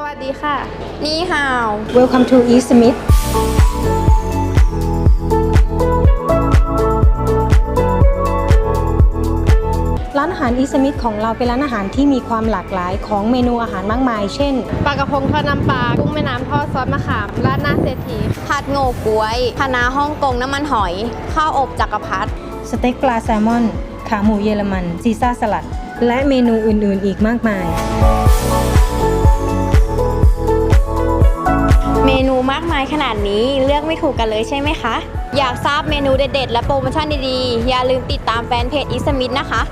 สวัสดีค่ะ นี่ฮาว Welcome to East Smith ร้านอาหาร East Smith ของเราเป็นร้านอาหารที่มีความหลากหลายของเมนูอาหารมากมาย เช่น ปลากระพงทอดน้ำปลากุ้งแม่น้ำทอดซอสมะขามราดหน้าเศรษฐีผัดโง่กล้วยคะน้าฮ่องกงน้ำมันหอย ข้าวอบจักรพรรดิสเต็กปลาแซลมอน ขาหมูเยอรมัน ซีซ่าสลัด และเมนูอื่นๆ อีกมากมาย นาดนี้เลือกไม่ถูกกันเลยใช่ไหมคะ อยากทราบเมนูเด็ดๆ และโปรโมชั่นดีๆ อย่าลืมติดตามแฟนเพจอิสมิธนะคะ